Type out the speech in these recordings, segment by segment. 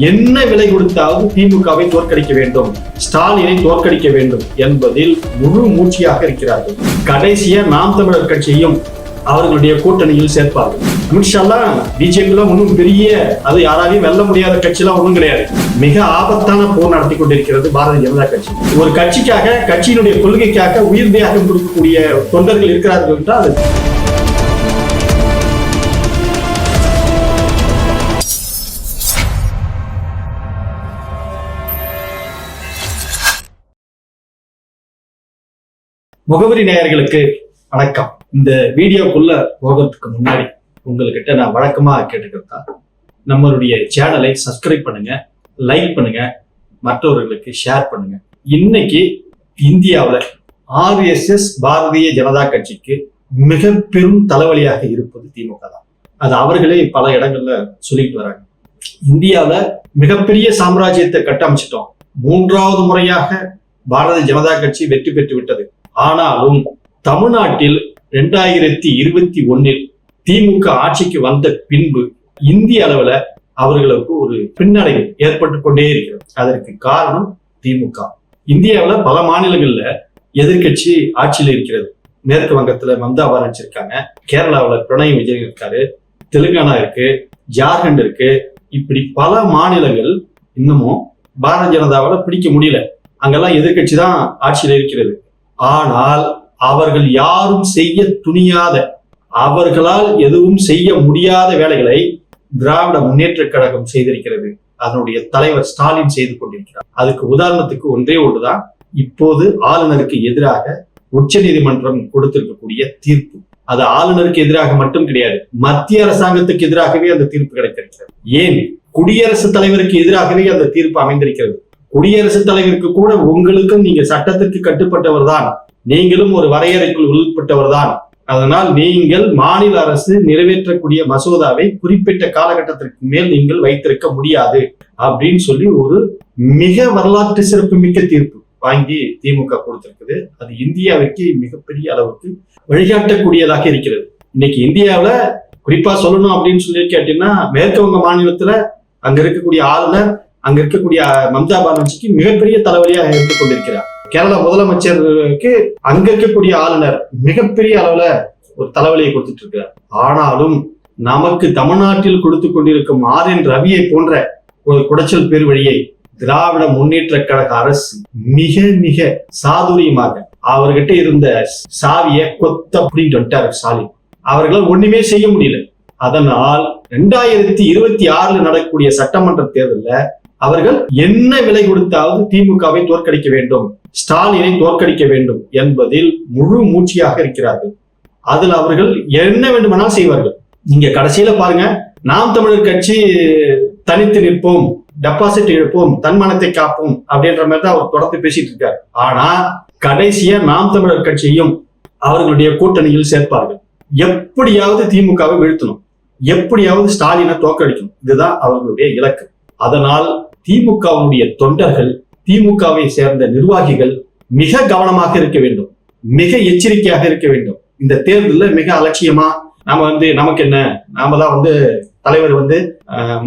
என்ன விலை கொடுத்தாவது திமுகவை தோற்கடிக்க வேண்டும். ஸ்டாலினை தோற்கடிக்க வேண்டும் என்பதில் முழு மூச்சியாக இருக்கிறார்கள். கடைசியா நாம் தமிழர் கட்சியையும் அவர்களுடைய கூட்டணியில் சேர்ப்பார்கள். அமித்ஷாலாம் பிஜேபிலாம் ஒன்றும் பெரிய அது யாராலையும் வெல்ல முடியாத கட்சிலாம் ஒன்றும் கிடையாது. மிக ஆபத்தான போர் நடத்தி கொண்டிருக்கிறது பாரதிய ஜனதா கட்சி. ஒரு கட்சிக்காக கட்சியினுடைய கொள்கைக்காக உயிர் தியாகம் கொடுக்கக்கூடிய தொண்டர்கள் இருக்கிறார்கள் என்றால் முகவரி நேயர்களுக்கு வணக்கம். இந்த வீடியோக்குள்ள போகிறதுக்கு முன்னாடி உங்ககிட்ட நான் வழக்கமா கேட்டுக்கிறதா நம்மளுடைய சேனலை சப்ஸ்கிரைப் பண்ணுங்க லைக் பண்ணுங்க மற்றவர்களுக்கு ஷேர் பண்ணுங்க. இன்னைக்கு இந்தியாவுல ஆர்எஸ்எஸ் பாரதிய ஜனதா கட்சிக்கு மிக பெரும் தலைவலியாக இருப்பது திமுக தான். அது அவர்களே பல இடங்கள்ல சொல்லிட்டு வராங்க. இந்தியாவுல மிகப்பெரிய சாம்ராஜ்யத்தை கட்டமைச்சிட்டோம். மூன்றாவது முறையாக பாரதிய ஜனதா கட்சி வெற்றி பெற்று விட்டது. ஆனாலும் தமிழ்நாட்டில் ரெண்டாயிரத்தி இருபத்தி ஒன்னில் திமுக ஆட்சிக்கு வந்த பின்பு இந்திய அளவுல அவர்களுக்கு ஒரு பின்னடைவு ஏற்பட்டு கொண்டே இருக்கிறது. அதற்கு காரணம் திமுக. இந்தியாவில் பல மாநிலங்கள்ல எதிர்க்கட்சி ஆட்சியில் இருக்கிறது. மேற்கு வங்கத்துல மம்தா பானர்ஜி இருக்காங்க கேரளாவில் பிரணய் விஜயன் இருக்காரு தெலுங்கானா இருக்கு ஜார்க்கண்ட் இருக்கு. இப்படி பல மாநிலங்கள் இன்னமும் பாரதிய ஜனதாவால பிடிக்க முடியல. அங்கெல்லாம் எதிர்க்கட்சி தான் ஆட்சியில் இருக்கிறது. ஆனால் அவர்கள் யாரும் செய்ய துணியாத அவர்களால் எதுவும் செய்ய முடியாத வேலைகளை திராவிட முன்னேற்ற கழகம் செய்திருக்கிறது. அதனுடைய தலைவர் ஸ்டாலின் செய்து கொண்டிருக்கிறார். அதுக்கு உதாரணத்துக்கு ஒன்றே ஒன்றுதான். இப்போது ஆளுநருக்கு எதிராக உச்ச நீதிமன்றம் கொடுத்திருக்கக்கூடிய தீர்ப்பு. அது ஆளுநருக்கு எதிராக மட்டும் கிடையாது மத்திய அரசாங்கத்துக்கு எதிராகவே அந்த தீர்ப்பு கிடைத்திருக்கிறது. ஏன்? குடியரசுத் தலைவருக்கு எதிராகவே அந்த தீர்ப்பு அமைந்திருக்கிறது. குடியரசுத் தலைவருக்கு கூட உங்களுக்கும் நீங்க சட்டத்திற்கு கட்டுப்பட்டவர் தான் நீங்களும் ஒரு வரையறைக்குள் உள்பட்டவர் தான் அதனால் நீங்கள் மாநில அரசு நிறைவேற்றக்கூடிய மசோதாவை குறிப்பிட்ட காலகட்டத்திற்கு மேல் நீங்கள் வைத்திருக்க முடியாது. அப்படின்னு சொல்லி ஒரு மிக வரலாற்று சிறப்புமிக்க தீர்ப்பு வாங்கி திமுக கொடுத்திருக்குது. அது இந்தியாவிற்கு மிகப்பெரிய அளவுக்கு வழிகாட்டக்கூடியதாக இருக்கிறது. இன்னைக்கு இந்தியாவுல குறிப்பா சொல்லணும் அப்படின்னு சொல்லி கேட்டீங்கன்னா மேற்கு வங்க மாநிலத்துல அங்க இருக்கக்கூடிய ஆளுநர் அங்க இருக்கக்கூடிய மம்தா பானர்ஜிக்கு மிகப்பெரிய தலைவலியாக இருந்து கொண்டிருக்கிறார். கேரள முதலமைச்சருக்கு அங்க இருக்கக்கூடிய ஆளுநர் மிகப்பெரிய அளவுல ஒரு தலைவலியை கொடுத்துட்டு இருக்கிறார் ஆனாலும் நமக்கு தமிழ்நாட்டில் கொடுத்து கொண்டிருக்கும் ஆர் என் ரவியை போன்ற ஒரு குடைச்சல் பேர் வழியை திராவிட முன்னேற்ற கழக அரசு மிக மிக சாதுரியமாக அவர்கிட்ட இருந்த சாவிய கொத்த அப்படின்ட்டு வந்துட்டாரு ஸ்டாலின். அவர்களால் ஒண்ணுமே செய்ய முடியல. அதனால் ரெண்டாயிரத்தி இருபத்தி ஆறுல நடக்கக்கூடிய சட்டமன்ற தேர்தலில் அவர்கள் என்ன விலை கொடுத்தாவது திமுகவை தோற்கடிக்க வேண்டும்? ஸ்டாலினை தோற்கடிக்க வேண்டும் என்பதில் முழு மூச்சியாக இருக்கிறார்கள். அதில் அவர்கள் என்ன வேண்டுமானால் செய்வார்கள். நீங்க கடைசியில பாருங்க. நாம் தமிழர் கட்சி தனித்து நிற்போம் டெபாசிட் இழப்போம் தன்மானத்தை காப்போம் அப்படின்ற மாதிரி தான் அவர் தொடர்ந்து பேசிட்டு இருக்காரு. ஆனா கடைசியா நாம் தமிழர் கட்சியும் அவர்களுடைய கூட்டணியில் சேர்ப்பார்கள். எப்படியாவது திமுகவை வீழ்த்தணும். எப்படியாவது ஸ்டாலினை தோற்கடிக்கணும். இதுதான் அவர்களுடைய இலக்கு. அதனால் திமுகவுடைய தொண்டர்கள் திமுகவை சேர்ந்த நிர்வாகிகள் மிக கவனமாக இருக்க வேண்டும். மிக எச்சரிக்கையாக இருக்க வேண்டும். இந்த தேர்தலில் மிக அலட்சியமா நாம வந்து நமக்கு என்ன? நாம தான் வந்து தலைவர் வந்து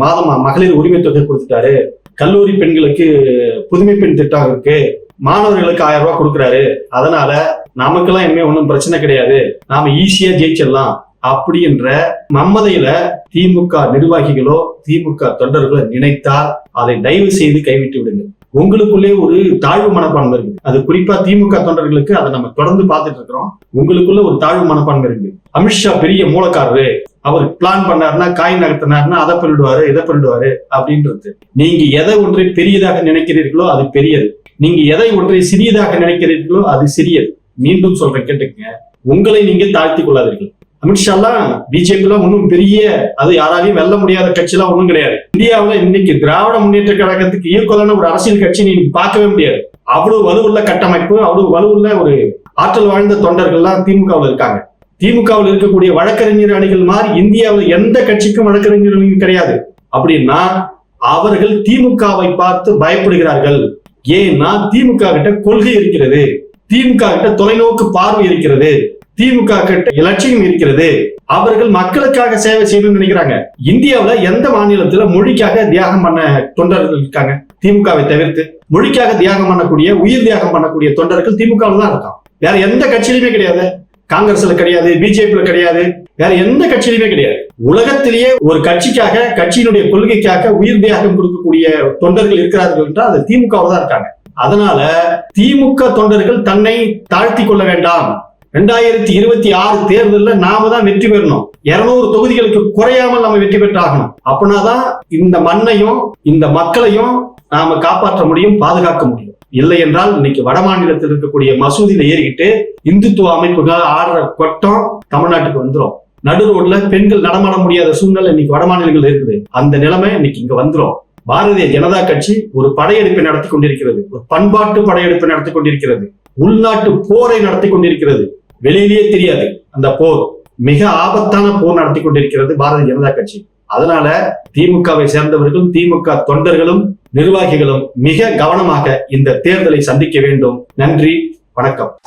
மாதமா மகளிர் உரிமை தொகை கொடுத்துட்டாரு. கல்லூரி பெண்களுக்கு புதுமை பெண் திட்டம் இருக்கு. மாணவர்களுக்கு ஆயிரம் ரூபாய் கொடுக்குறாரு. அதனால நமக்கெல்லாம் இனிமே ஒன்றும் பிரச்சனை கிடையாது. நாம ஈஸியா ஜெயிச்சிடலாம். அப்படின்ற மம்மதையில திமுக நிர்வாகிகளோ திமுக தொண்டர்களோ நினைத்தால் அதை தயவு செய்து கைவிட்டு விடுங்க. உங்களுக்குள்ளே ஒரு தாழ்வு மனப்பான்மை இருக்கு அது குறிப்பா திமுக தொண்டர்களுக்கு அதை நம்ம தொடர்ந்து பார்த்துட்டு இருக்கிறோம். உங்களுக்குள்ள ஒரு தாழ்வு மனப்பான்மை இருக்கு அமித்ஷா பெரிய மூலக்காரரு அவர் பிளான் பண்ணாருன்னா காய் நகர்த்தினாருன்னா அதை பண்ணிடுவாரு இதை பண்ணிடுவாரு அப்படின்றது. நீங்க எதை ஒன்றை பெரியதாக நினைக்கிறீர்களோ அது பெரியது. நீங்க எதை ஒன்றை சிறியதாக நினைக்கிறீர்களோ அது சிறியது. மீண்டும் சொல்றேன் கேட்டுக்கங்க. உங்களை நீங்க தாழ்த்தி கொள்ளாதீர்கள். அமித்ஷாலாம் பிஜேபிலாம் ஒன்றும் பெரிய அது யாராலையும் வெல்ல முடியாத கட்சிலாம் ஒன்றும் கிடையாது. இந்தியாவுல இன்னைக்கு திராவிட முன்னேற்ற கழகத்துக்கு ஈக்குவலான ஒரு அரசியல் கட்சி நீங்க பார்க்கவே முடியாது. அவ்வளவு வலுவுள்ள கட்டமைப்பு அவ்வளவு வலுவுள்ள ஒரு ஆற்றல் வாழ்ந்த தொண்டர்கள்லாம் திமுகவில் இருக்காங்க. திமுகவில் இருக்கக்கூடிய வழக்கறிஞர் அணிகள் மாதிரி இந்தியாவில் எந்த கட்சிக்கும் வழக்கறிஞர் அணிகள் கிடையாது. அப்படின்னா அவர்கள் திமுகவை பார்த்து பயப்படுகிறார்கள். ஏன்னா திமுக கிட்ட கொள்கை இருக்கிறது. திமுக கிட்ட தொலைநோக்கு பார்வை இருக்கிறது. திமுக கிட்ட இலட்சியம் இருக்கிறது. அவர்கள் மக்களுக்காக சேவை செய்யணும்னு நினைக்கிறாங்க. இந்தியாவுல எந்த மாநிலத்துல மொழிக்காக தியாகம் பண்ண தொண்டர்கள் இருக்காங்க? திமுகவை தவிர்த்து மொழிக்காக தியாகம் பண்ணக்கூடிய உயிர் தியாகம் பண்ணக்கூடிய தொண்டர்கள் திமுகவில் தான் இருக்கான் வேற எந்த கட்சியிலுமே கிடையாது. காங்கிரஸ்ல கிடையாது பிஜேபியில கிடையாது. வேற எந்த கட்சியிலுமே கிடையாது. உலகத்திலேயே ஒரு கட்சிக்காக கட்சியினுடைய கொள்கைக்காக உயிர் தியாகம் கொடுக்கக்கூடிய தொண்டர்கள் இருக்கிறார்கள் என்றால் அது திமுகவில் தான் இருக்காங்க. அதனால திமுக தொண்டர்கள் தன்னை தாழ்த்தி கொள்ள வேண்டாம். ரெண்டாயிரத்தி இருபத்தி ஆறு தேர்தலில் நாம தான் வெற்றி பெறணும். இருநூறு தொகுதிகளுக்கு குறையாமல் நம்ம வெற்றி பெற்றாகணும். அப்படின்னாதான் இந்த மண்ணையும் இந்த மக்களையும் நாம காப்பாற்ற முடியும் பாதுகாக்க முடியும். இல்லை என்றால் இன்னைக்கு வட மாநிலத்தில் இருக்கக்கூடிய மசூதியில ஏறிக்கிட்டு இந்துத்துவ அமைப்புகள் ஆடுற கொட்டம் தமிழ்நாட்டுக்கு வந்துடும் நடு ரோட்ல பெண்கள் நடமாட முடியாத சூழ்நிலை இன்னைக்கு வட மாநிலங்கள் இருக்குது. அந்த நிலைமை இன்னைக்கு இங்க வந்துடும் பாரதிய ஜனதா கட்சி ஒரு படையெடுப்பை நடத்தி கொண்டிருக்கிறது. ஒரு பண்பாட்டு படையெடுப்பை நடத்தி கொண்டிருக்கிறது. உள்நாட்டு போரை நடத்தி கொண்டிருக்கிறது. வெளியிலேயே தெரியாது. அந்த போர் மிக ஆபத்தான போர் நடத்தி கொண்டிருக்கிறது பாரதிய ஜனதா கட்சி. அதனால திமுகவை சேர்ந்தவர்களும் திமுக தொண்டர்களும் நிர்வாகிகளும் மிக கவனமாக இந்த தேர்தலை சந்திக்க வேண்டும். நன்றி வணக்கம்.